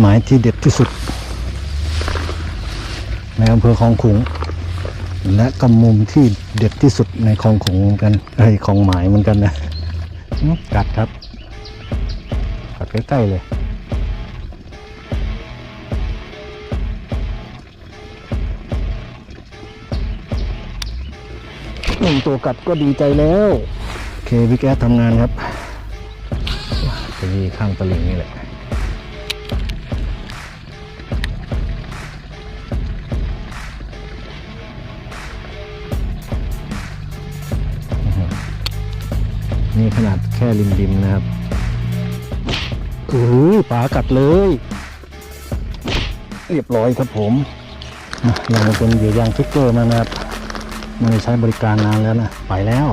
หมายที่เด็ดที่สุด ในอำเภอคลองขุง และก็มุมที่เด็ดที่สุดในคลองขุงเหมือนกันไอ้ยคลองหมายเหมือนกันนะอื้อกัดครับกัดใกล้ๆเลยหนึ่งตัวกัดก็ดีใจแล้วโอเคพี่แก๊สทำงานครับไปยีข้างตลิ่งนี่แหละ นี่ขนาดแค่ริมดิมนะครับโอ้ยปลากัดเลย เรียบร้อยครับผมอะยังเป็นเยื่ยางทิกเกอร์มานะครับไม่ได้ใช้บริการนานแล้วนะ ไปแล้ว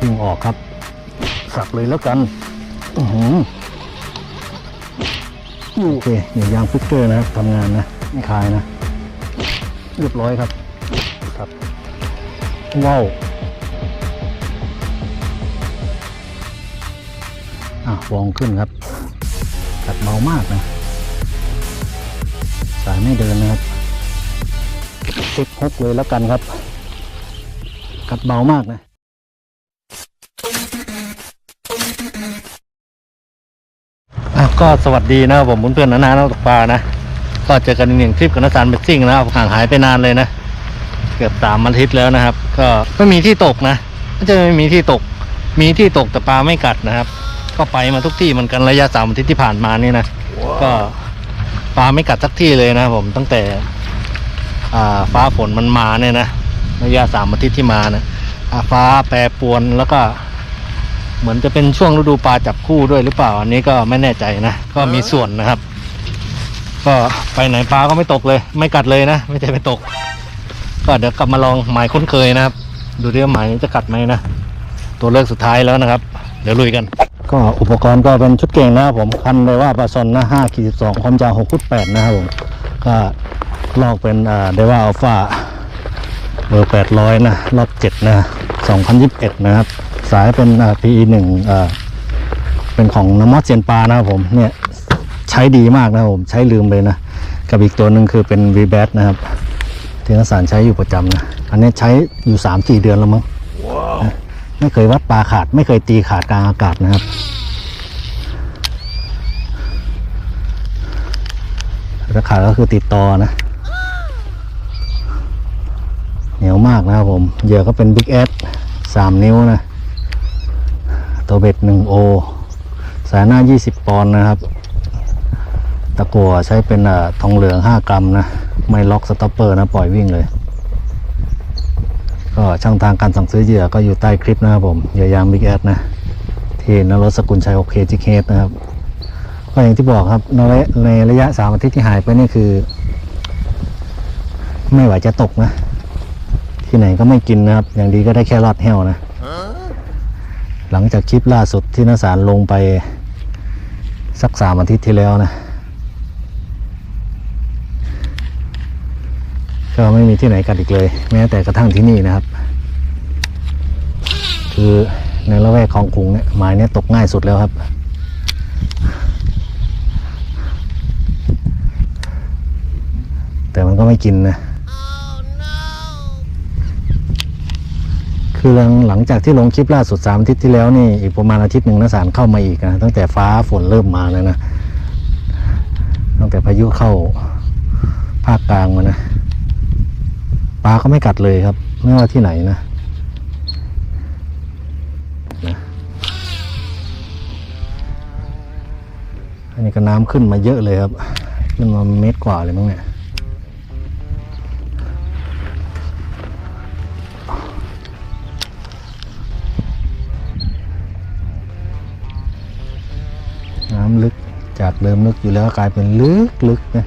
วิ่งออกครับ สับเลยแล้วกันอือหือโอเคเยื่อยางฟิกเกอร์นะครับทำงานนะ ไม่คายนะ เรียบร้อยครับครับว้าว อะวองขึ้นครับกัดเบามากนะ สายไม่เดินนะครับเช็คฮกเลยแล้วกันครับ กัดเบามากนะอะก็สวัสดีนะครับผมเพื่อนๆนานานักตกปลานะ ก็เจอกันอีกหนึ่งคลิปกับนักสารเบสซิ่งนะครับห่างหายไปนานเลยนะ เกือบสามอาทิตย์แล้วนะครับ ก็ไม่มีที่ตกนะไม่ใช่ไม่มีที่ตก มีที่ตกแต่ปลาไม่กัดนะครับ ก็ไปมาทุกที่เหมือนกันระยะสามอาทิตย์ที่ผ่านมานี่นะ ก็ปลาไม่กัดสักที่เลยนะครับผมตั้งแต่อ่าฟ้าฝนมันมาเนี่ยนะระยะสามอาทิตย์ที่มานะอ่าฟ้าแปรปรวนแล้วก็เหมือนจะเป็นช่วงฤดูปลาจับคู่ด้วยหรือเปล่า อันนี้ก็ไม่แน่ใจนะ ก็มีส่วนนะครับ ก็ไปไหนปลาก็ไม่ตกเลย ไม่กัดเลยนะ ไม่ใช่ไม่ตก ก็เดี๋ยวกลับมาลองหมายคุ้นเคยนะครับ ดูดิว่าหมายนี้จะกัดไหมนะ ตัวเลือกสุดท้ายแล้วนะครับ เดี๋ยวลุยกัน ก็อุปกรณ์ก็เป็นชุดเก่งนะครับผมคันเลยว่าปลาซอนนะ5ขีด12ความยาว6ฟุต8นะครับผมก็ลอกเป็นอ่าเดว่าอัลฟาเบอร์800นะรอบ7นะ2021นะครับ สายเป็นอ่า PE 1อ่าเป็นของน้ำมอสเจยนปานะครับผมเนี่ยใช้ดีมากนะครับผมใช้ลืมเลยนะกับอีกตัวหนึ่งคือเป็น v b a t นะครับที่นักสารใช้อยู่ประจำนะ อันนี้ใช้อยู่ 3 4 เดือนแล้วมั้ง ไม่เคยวัดปลาขาด ไม่เคยตีขาดกลางอากาศนะครับ ถ้าขาดก็คือติดต่อนะ เหนียวมากนะครับผมเหยื่อก็เป็นบิ๊กแอดสามนิ้วนะ ตัวเบ็ดหนึ่งโอสายหน้า 20 ปอนด์นะครับ ตะกัวใช้เป็นทองเหลือง 5 กรัมนะ ไม่ล็อกสต็อปเปอร์นะ ปล่อยวิ่งเลย ก็ช่องทางการสั่งซื้อเหยื่อก็อยู่ใต้คลิปนะครับผมเหยื่อยางบิ๊กแอดนะที่นรสกุลชัยโอเคจิเคสนะครับก็อย่างที่บอกครับในระยะสามอาทิตย์ที่หายไปนี่คือ ไม่ไหวจะตกนะ ที่ไหนก็ไม่กินนะครับ อย่างดีก็ได้แค่รอดแห้วนะ หลังจากคลิปล่าสุดที่นสารลงไปสักสามอาทิตย์ที่แล้วนะ ก็ไม่มีที่ไหนกัดอีกเลย แม้แต่กระทั่งที่นี่นะครับ คือในละแวกของกรุงเนี่ยหมายเนี่ยตกง่ายสุดแล้วครับ แต่มันก็ไม่กินนะ คือหลังหลังจากที่ลงคลิปล่าสุดสามอาทิตย์ที่แล้วนี่อีกประมาณอาทิตย์หนึ่งนะสารเข้ามาอีกนะตั้งแต่ฟ้าฝนเริ่มมาแล้วนะตั้งแต่พายุเข้าภาคกลางมานะ ปลาก็ไม่กัดเลยครับ ไม่ว่าที่ไหนนะนะอันนี้ก็น้ำขึ้นมาเยอะเลยครับ ขึ้นมาเมตรกว่าเลยมั้งเนี่ยน้ำลึกจากเดิมลึกอยู่แล้วกลายเป็นลึกลึกนะ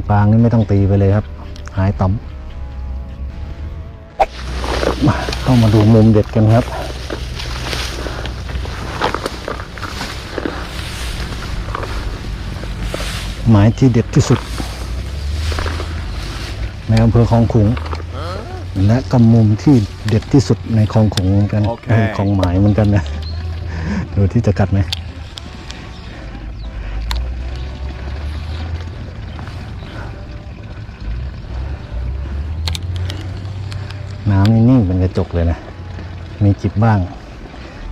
รงกลางนี่ไม่ต้องตีไปเลยครับ หายต่ำมาเข้ามาดูมุมเด็ดกันครับหมายที่เด็ดที่สุด ในอำเภอคลองขุง และก็มุมที่เด็ดที่สุดในคลองขุงเหมือนกันโอเคเออคลองหมายเหมือนกันนะ ดูที่จะกัดไหม น้ำนี่นิ่งเป็นกระจกเลยนะ มีจิบบ้าง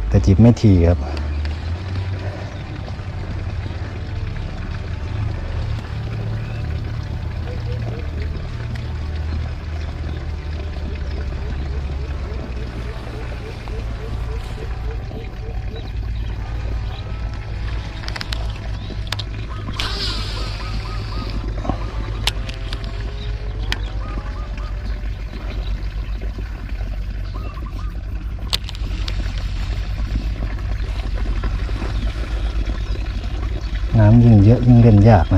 แต่จิบไม่ทีครับ เยอะยิ่งเล่นยากนะ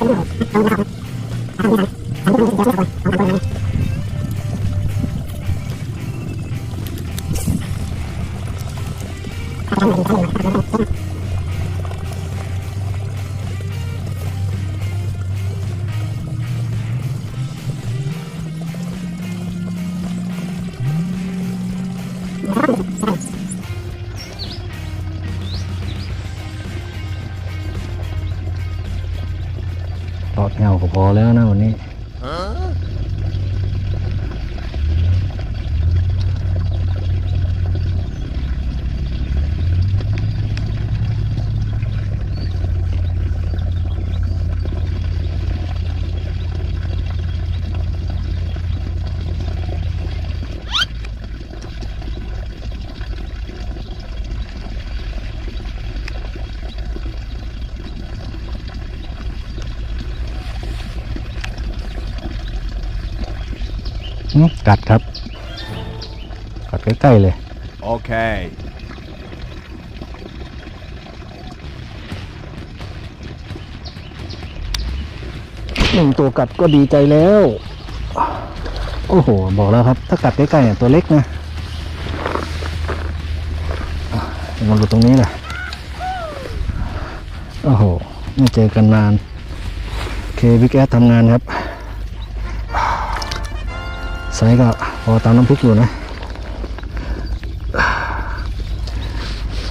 アンディナー。 กัดครับ กัดใกล้ๆเลย Okay. หนึ่งตัวกัดก็ดีใจแล้ว โอ้โห บอกแล้วครับ ถ้ากัดใกล้ๆเนี่ยตัวเล็กนะอะมันอยู่ตรงนี้แหละโอ้โหไม่เจอกันนาน เควิกแอดทำงานครับไซส์ก็พอตามน้ำพริกอยู่นะ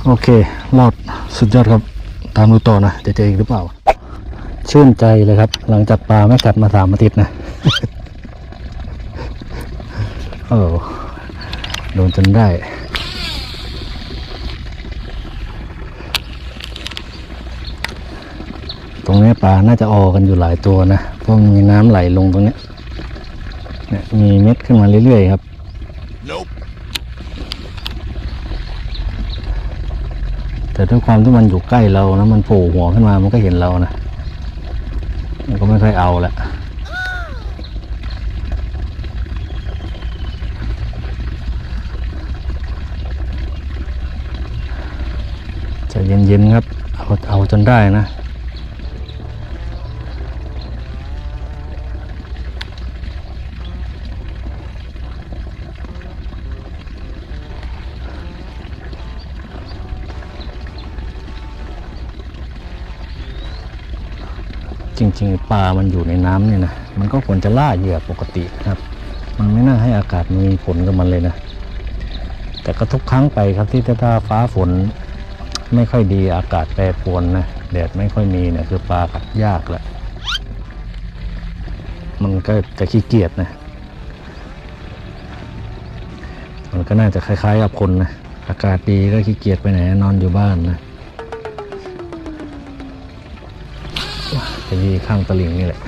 โอเครอดสุดยอดครับ ตามดูต่อนะ จะเจออีกหรือเปล่า ชื่นใจเลยครับ หลังจากปลาไม่กัดมาสามอาทิตย์นะโอ้โดนจนได้ตรงนี้ปลา น่าจะออกันอยู่หลายตัวนะ เพราะมีน้ำไหลลงตรงนี้ เนี่ยมีเม็ดขึ้นมาเรื่อยๆครับ Nope. แต่ด้วยความที่มันอยู่ใกล้เรานะมันโผล่หัวขึ้นมามันก็เห็นเรานะมันก็ไม่ค่อยเอาละใจะเย็นๆครับเอาเอาจนได้นะ จริง ๆปลามันอยู่ในน้ำเนี่ยนะมันก็ควรจะล่าเหยื่อปกตินะครับ มันไม่น่าให้อากาศมันมีผลกับมันเลยนะ แต่ก็ทุกครั้งไปครับที่ถ้าฟ้าฝนไม่ค่อยดีอากาศแปรปรวนนะแดดไม่ค่อยมีเนี่ยคือปลากัดยากแหละมันก็จะขี้เกียจนะมันก็น่าจะคล้ายๆกับคนนะอากาศดีก็ขี้เกียจไปไหนนอนอยู่บ้านนะ จะยีข้างตะลิงนี่แหละ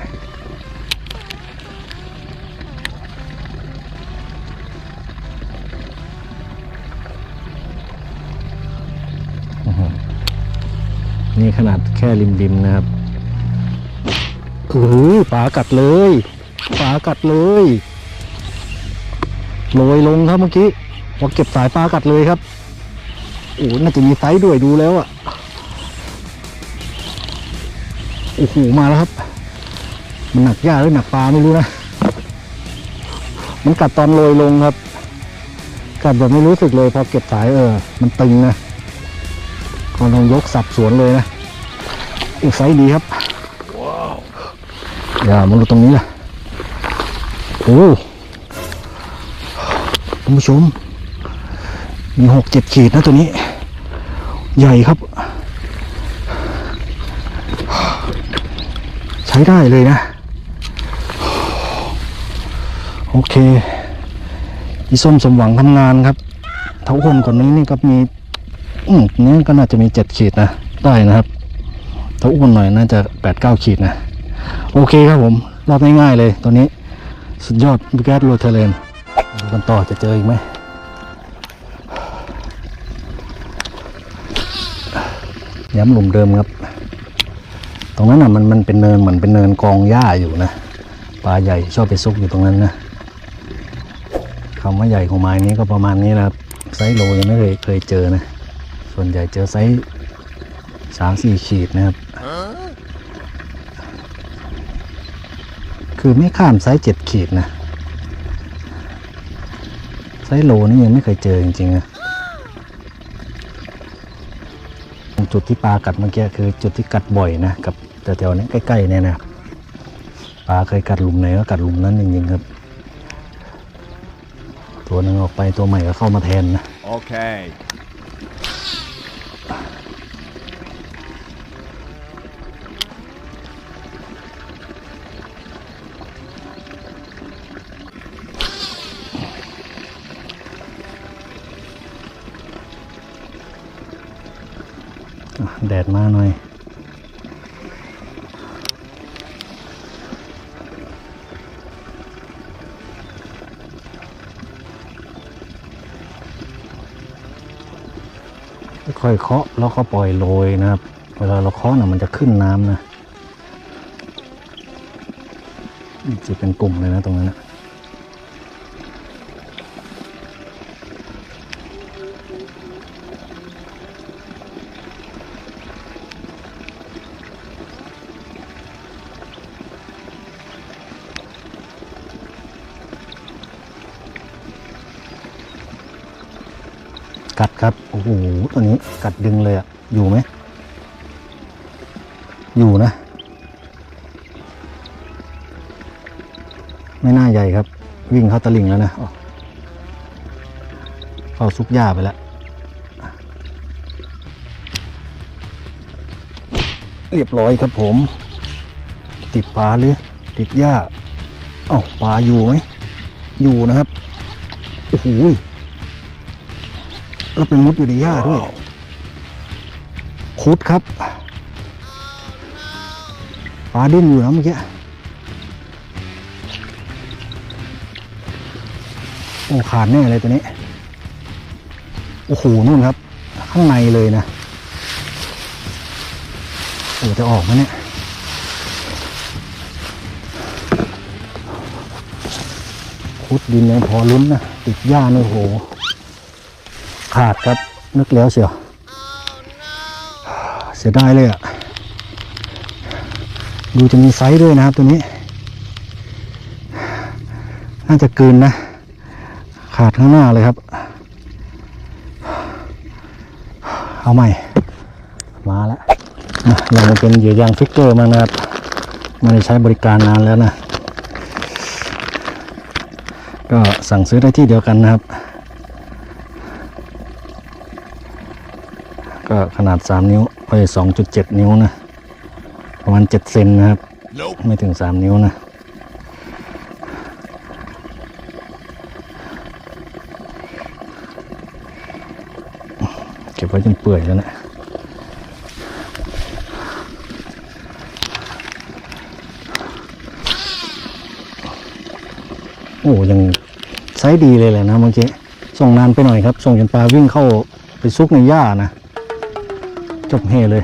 นี่ขนาดแค่ริมดินนะครับโอ้โหปลากัดเลยปลากัดเลยลอยลงครับเมื่อกี้พอเก็บสายปลากัดเลยครับโอ้น่าจะมีไซส์ด้วยดูแล้วอะ่ะ อ้โหมาแล้วครับ มันหนักหญ้าหรือหนักปลาไม่รู้นะ มันกัดตอนโรยลงครับ กัดแบบไม่รู้สึกเลยพอเก็บสายเออ มันตึงนะก็ลองยกสับสวนเลยนะ อีกไซส์ดีครับว้าวอย่ามาดูตรงนี้ล่ะโอ้ท่านผู้ชม มีหกเจ็ดขีดนะตัวนี้ ใหญ่ครับ ใช้ได้เลยนะ โอเคอีส้มสมหวังทำงานครับ เท่าคนก่อนนี้นี่ก็มีอืมนี่ก็น่าจะมีเจ็ดขีดนะ ได้นะครับ เท่าอ้วนหน่อยน่าจะแปดเก้าขีดนะ โอเคครับผม รอบง่ายๆเลยตัวนี้ สุดยอดบิกแกสโรเทเลนดูกันต่อจะเจออีกไหมย้ำหลุมเดิมครับ ตรงนั้นอะมันมันเป็นเนินเหมือนเป็นเนินกองหญ้าอยู่นะปลาใหญ่ชอบไปซุกอยู่ตรงนั้นนะคำว่าใหญ่ของไม้นี้ก็ประมาณนี้นะครับไซส์โลยังไม่เคยเคยเจอนะ ส่วนใหญ่เจอไซส์สามสี่ขีดนะครับ คือไม่ข้ามไซส์เจ็ดขีดนะ ไซส์โลนี่ยังไม่เคยเจอจริงๆนะ จุดที่ปลากัดเมื่อกี้คือจุดที่กัดบ่อยนะกับแถวๆนี้ใกล้ๆเนี่ยนะปลาเคยกัดหลุมไหนก็กัดหลุมนั้นจริงๆครับ ตัวหนึงออกไปตัวใหม่ก็เข้ามาแทนนะโอเค ดมาหน่อยค่อยเคาะแล้วก็ปล่อยโรยนะครับ เวลาเราเคาะน่ะมันจะขึ้นน้ำนะนี่จะเป็นกลุ่มเลยนะตรงนั้นนะ กัดดึงเลยอะอยู่ไหม อยู่นะ ไม่น่าใหญ่ครับ วิ่งเข้าตะลิ่งแล้วนะเข้าซุกหญ้าไปแล้ว เรียบร้อยครับผม ติดปลาหรือ ติดหญ้าเอ้าปลาอยู่ไหม อยู่นะครับ โอ้โหแล้วเป็นมุดอยู่ในหญ้าด้วย คุดครับปลาดิ้นอยู่นะเมื่อกี้โอ้ขาดแน่เลยตัวนี้ โอ้โหนู่นครับ ข้างในเลยนะโอ้จะออกไหมเนี่ยคุดดินยังพอลุ้นนะ ติดหญ้าเนี่ยโอ้โห ขาดครับ นึกแล้วเชียว เสียดายเลยอะ่ะ ดูจะมีไซส์ด้วยนะครับตัวนี้ น่าจะเกินนะ ขาดข้างหน้าเลยครับ เอาใหม่ มาแล้วนะเรามาเป็นเหยื่อยางฟิกเกอร์มานะครับไมาได้ใช้บริการนานแล้วนะ ก็สั่งซื้อได้ที่เดียวกันนะครับก็ขนาด 3 นิ้ว ไป2.7นิ้วนะ ประมาณ7เซนนะครับ Nope. ไม่ถึง3นิ้วนะ เก็บไว้จนเปื่อยแล้วนะโอ้ยังไซส์ดีเลยแหละนะเมื่อกี้ส่งนานไปหน่อยครับ ส่งจนปลาวิ่งเข้าไปซุกในหญ้านะ จบเฮเลย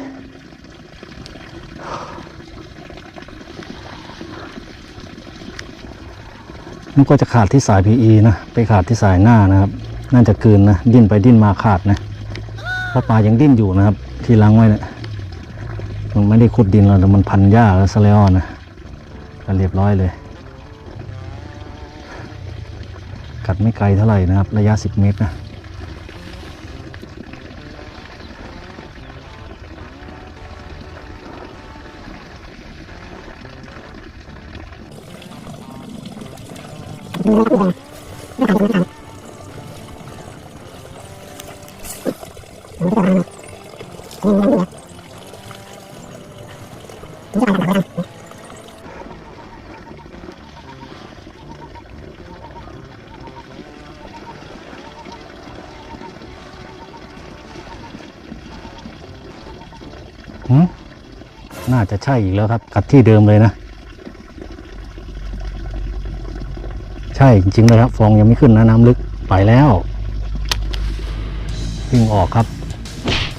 มันก็จะขาดที่สาย PE นะ ไปขาดที่สายหน้านะครับ น่าจะกืนนะ ดิ้นไปดิ้นมาขาดนะ เพราะปลายังดิ้นอยู่นะครับ ที่ล้างไว้เนะี่ย มันไม่ได้ขุดดินเราแต่มันพันหญ้าแล้วซะแล้วนะก็เรียบร้อยเลย กัดไม่ไกลเท่าไหร่นะครับ ระยะ 10 เมตรนะ หืมน่าจะใช่อีกแล้วครับกัดที่เดิมเลยนะ ใช่จริงๆเลยครับ ฟองยังไม่ขึ้นนะน้ำลึกไปแล้ววิ่งออกครับ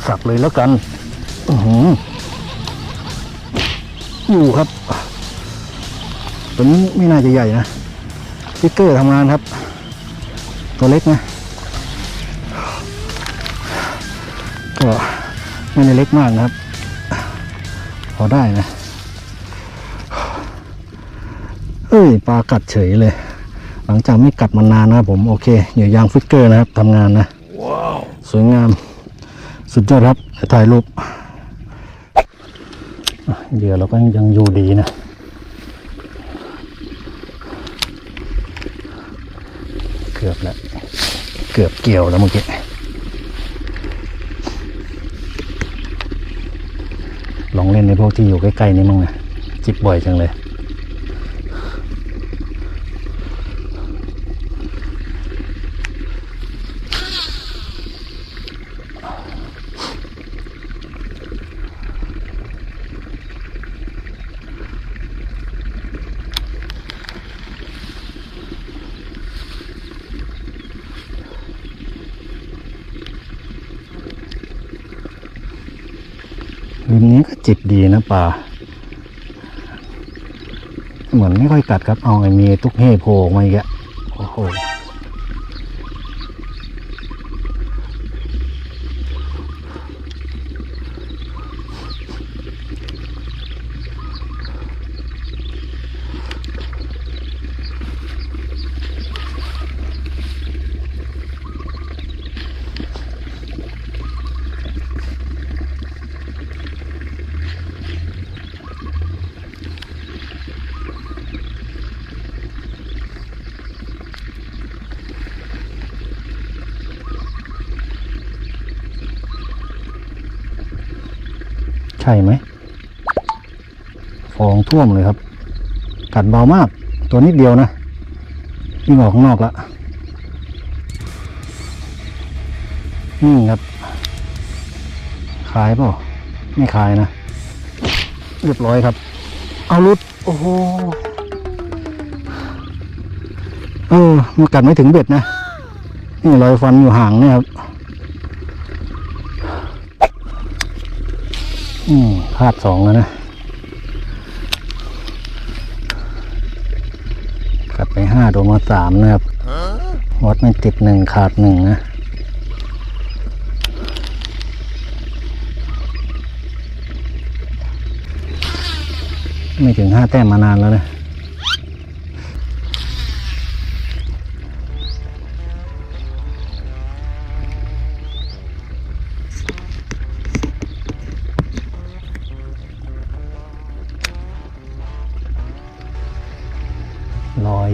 สับเลยแล้วกันออยู่ครับตัวนี้ไม่น่าจะใหญ่นะสติ๊กเกอร์ทำงานครับ ตัวเล็กนะก็ไม่ได้เล็กมากนะครับ พอได้นะ เอ้ยปลากัดเฉยเลย หลังจากไม่กัดมานานนะครับผมโอเคเหยื่อยางฟิกเกอร์นะครับทำงานนะสวยงามสุดยอดครับเดี๋ยวถ่ายรูปอะเหยื่อเราก็ยังอยู่ดีนะเกือบแล้วเกือบเกี่ยวแล้วเมื่อกี้ลองเล่นในพวกที่อยู่ใกล้ๆนี้มั่งนะจิบบ่อยจังเลย ริมนี้ก็ จิตดีนะป่า เหมือนไม่ค่อยกัดครับ เอาไอ้มีตุ๊กเฮ่โผล่มาอีกอะโอ้โห ใช่ไหมฟองท่วมเลยครับ กัดเบามาก ตัวนิดเดียวนะยิ่งออกข้างนอกละนี่ครับ ขายเปล่าไม่ขายนะ เรียบร้อยครับ เอารุด โอ้โหเออมันกัดไม่ถึงเบ็ดนะ นี่รอยฟันอยู่ห่างเนี่ยครับ อืมพลาดสองแล้วนะ กัดไปห้าโดนมาสามนะครับ วัดไม่ติดหนึ่งขาดหนึ่งนะ ไม่ถึงห้าแต้มมานานแล้วนะ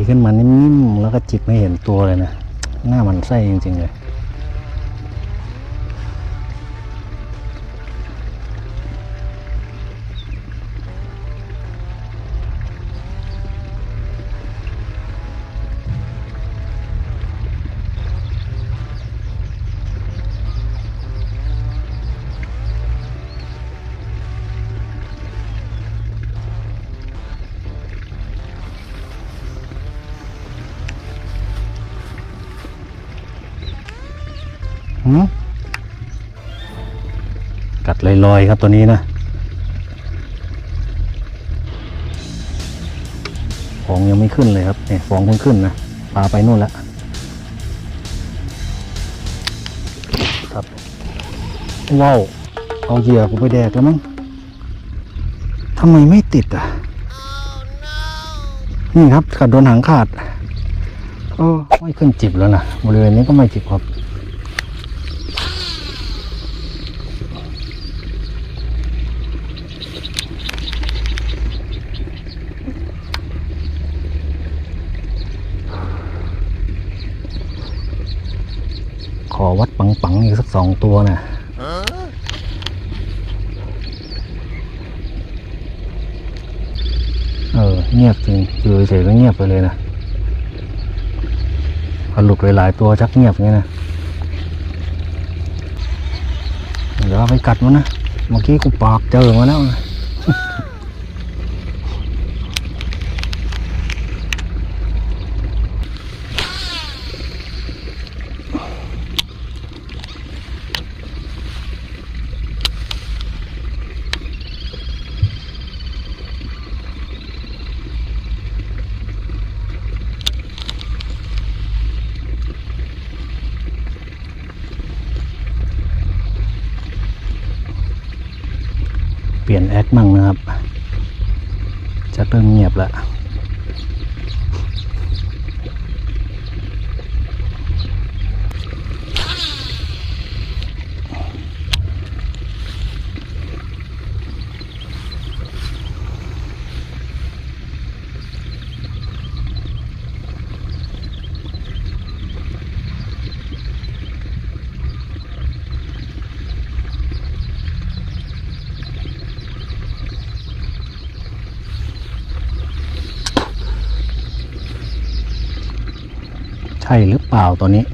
ขึ้นมานิ่มๆแล้วก็จิตไม่เห็นตัวเลยนะ หน้ามันไส้จริงๆเลย หืกัดลอยๆครับตัวนี้นะ ฟองยังไม่ขึ้นเลยครับเนี่ยฟองเพิ่งขึ้นนะปลาไปนู่นแล้วครับว้าวเอาเหยื่อกูไปแดกแล้วมั้งทำไมไม่ติดอะ นี่ครับขาดโดนหางขาดเออไม่ขึ้นจิบแล้วนะบริเวณนี้ก็ไม่จิบครับ ขอวัดปังปังๆอีกสักสองตัวนะเออเงียบจริงอยู่เฉยๆก็เงียบไปเลยนะพอหลุดไปหลายตัวชักเงียบอย่างนี้นะเดี๋ยวไปกัดมันนะเมื่อกี้กูปากเจอมาแล้วนะ เป ลี่ยนแอคมั่งนะครับ จะเริ่มเงียบแล้ว ใช่หรือเปล่าตัวนี้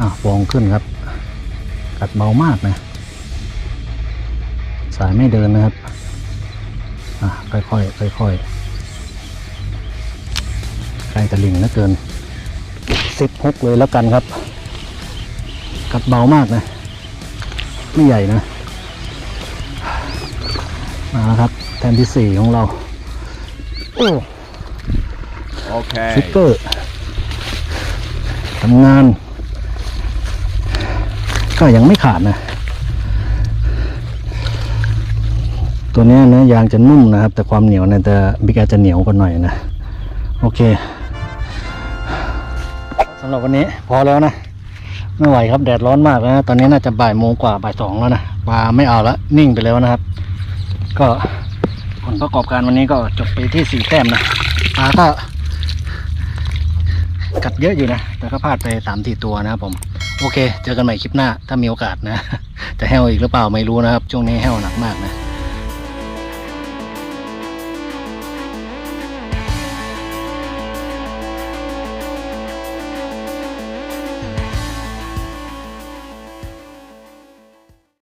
อะฟองขึ้นครับ กัดเบามากนะ สายไม่เดินนะครับ อะค่อยๆค่อยๆใกล้ตะลิงเหลือเกินสิบฮุกเลยแล้วกันครับ กัดเบามากนะ ไม่ใหญ่นะ มาแล้วครับแทนที่สี่ของเรา โอ้ Okay. ฟิกเกอร์ทำงาน ก็ยังไม่ขาดนะ ตัวเนี้ยเนื้อยางจะนุ่มนะครับ แต่ความเหนียวเนี่ยจะบิ๊กแอร์จะเหนียวกว่าหน่อยนะ โอเคสำหรับวันนี้พอแล้วนะไม่ไหวครับแดดร้อนมากแล้วนะ ตอนนี้น่าจะบ่ายโมงกว่าบ่ายสองแล้วนะปลาไม่เอาแล้วนิ่งไปแล้วนะครับ ก็ผลประกอบการวันนี้ก็จบไปที่สี่แต้มนะปลาก็กัดเยอะอยู่นะ แต่ก็พลาดไปสามสี่ตัวนะครับผม โอเค เจอกันใหม่คลิปหน้า ถ้ามีโอกาสนะ จะแห้วอีกหรือเปล่าไม่รู้นะครับ ช่วงนี้แห้วหนักมากนะ